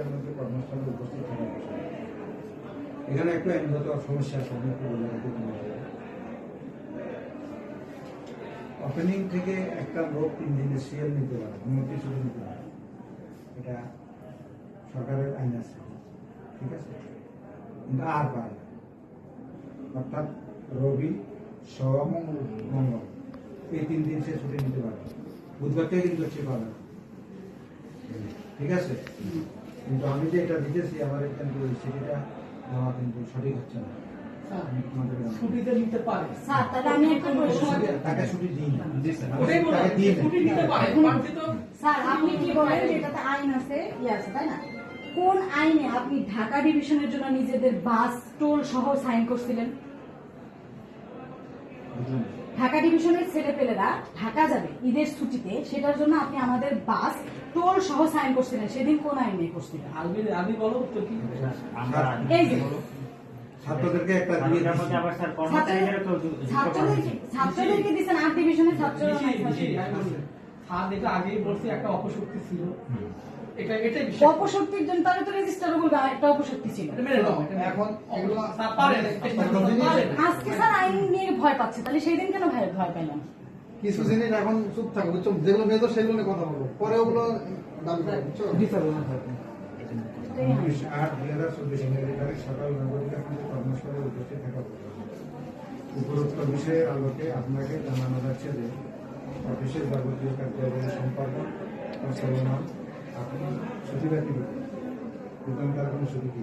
তারিখের মধ্যে কর্মস্থলে উপস্থিত থাকার বিষয়। এখানে একটা আইনগত সমস্যা আছে ওপেনিং থেকে একটা লোক তিন দিনের সিএল নিতে পারে, অনুমতি শুধু নিতে পারে। এটা সরকারের আইন আছে, ঠিক আছে? কিন্তু আর পারে অর্থাৎ রবি সোম মঙ্গল, এই তিন দিন সে ছুটি নিতে পারে বুধবারটা কিন্তু সে পাবে ঠিক আছে? কিন্তু আমি যে এটা দিতেছি আমার কিন্তু ওই ছুটিটা দেওয়া কিন্তু সঠিক হচ্ছে না। আমি তোমাদের জানাব। ছুটিতে নিতে পারে। স্যার তাহলে আমি একটা প্রশ্ন তাকে ছুটি দিই না। ওটাই বললাম, তাকে দিয়ে ছুটি নিতে পারে। স্যার আপনি কি বলেন এটাতে আইন আছে? ইয়ে আছে তাই না? কোন আইনে আপনি ঢাকা ডিভিশনের জন্য নিজেদের বাস টোল সহ সাইন করছিলেন? ঢাকা ডিভিশনের ছেলেপেলেরা ঢাকা যাবে ঈদের ছুটিতে সেটার জন্য আপনি আমাদের বাস টোল সহ সাইন করছিলেন সেদিন কোন আইনে করছিলেন আলবি বলো উত্তর কি? এই যে ছাত্রদেরকে একটা দিয়ে। ছাত্রদেরকে দিচ্ছেন আট ডিভিশনের ছাত্ররা বেশি বেশি আমি বলি। স্যার এটা আগেই বলছি একটা অপশক্তি ছিল। এটা এটাই অপশক্তির জন্য তাহলে তো রেজিস্টার বলবে একটা অপশক্তি ছিল। এটা মেনে নাও এটা এখন এগুলো স্যার পারেন পারেন আজকে স্যার আইন নিয়ে ভয় পাচ্ছে তাহলে সেই দিন কেন ভয় ভয় পেলাম? কিছু জিনিস এখন চুপ থাকো বুঝছ? যেগুলো মেজর সেগুলো নিয়ে কথা বলব পরে ওগুলো দাবি করো বুঝছ? উনিশ আট দুই হাজার চব্বিশ ইংরেজি সকাল নগরিকা কিন্তু কর্মস্থলে উপস্থিত থাকা। উপরোক্ত বিষয়ের আলোকে আপনাকে জানানো যাচ্ছে যে অফিসের যাবতীয় কার্যালয়ের ও চলমান আপনি ছুটি ব্যক্তি বেতনকার কোনো ছুটি কি?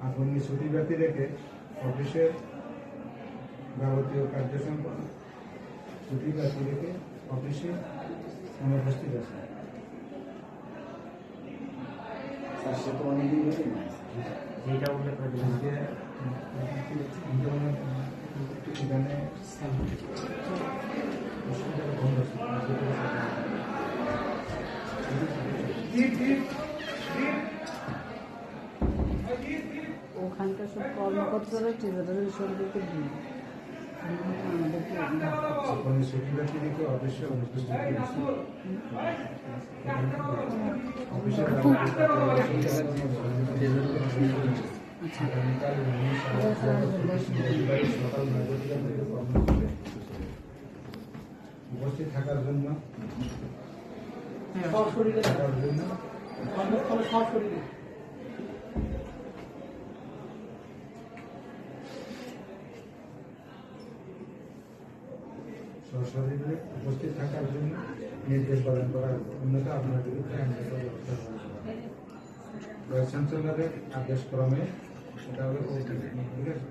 আপনি ছুটি ব্যক্তি রেখে অফিসের যাবতীয় কার্য সম্পন্ন ছুটি ব্যক্তি রেখে অফিসে অনুপস্থিত যেটা উল্লেখ করে এখানে অসুবিধা বন্ধ আছে। ওখানকার সব কর্মকর্তারা ঠিকাদারের সরকারকে দিন। আমাদেরকে রেখে অনুপস্থিত আছে অফিসের যাবতীয় কার্য আগামীকাল উনিশ আট দু হাজার চব্বিশ রবিবার সকাল নয়টা থেকে কর্মসূচিতে উপস্থিত থাকার জন্য সব শরীরে থাকার জন্য কর্মস্থলে সব শরীরে সশরীরে উপস্থিত থাকার জন্য নির্দেশ প্রদান করা অন্যথা আপনার বিরুদ্ধে আইনগত চ্যান্সেলরের আদেশ ক্রমে সেটা হবে ঠিক আছে?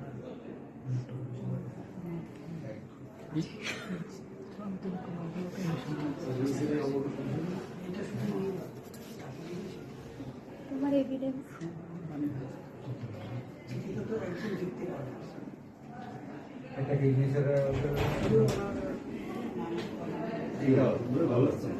তোমার এভিডেন্স এটা কি নিজেরা 제가 오늘 말랐어요.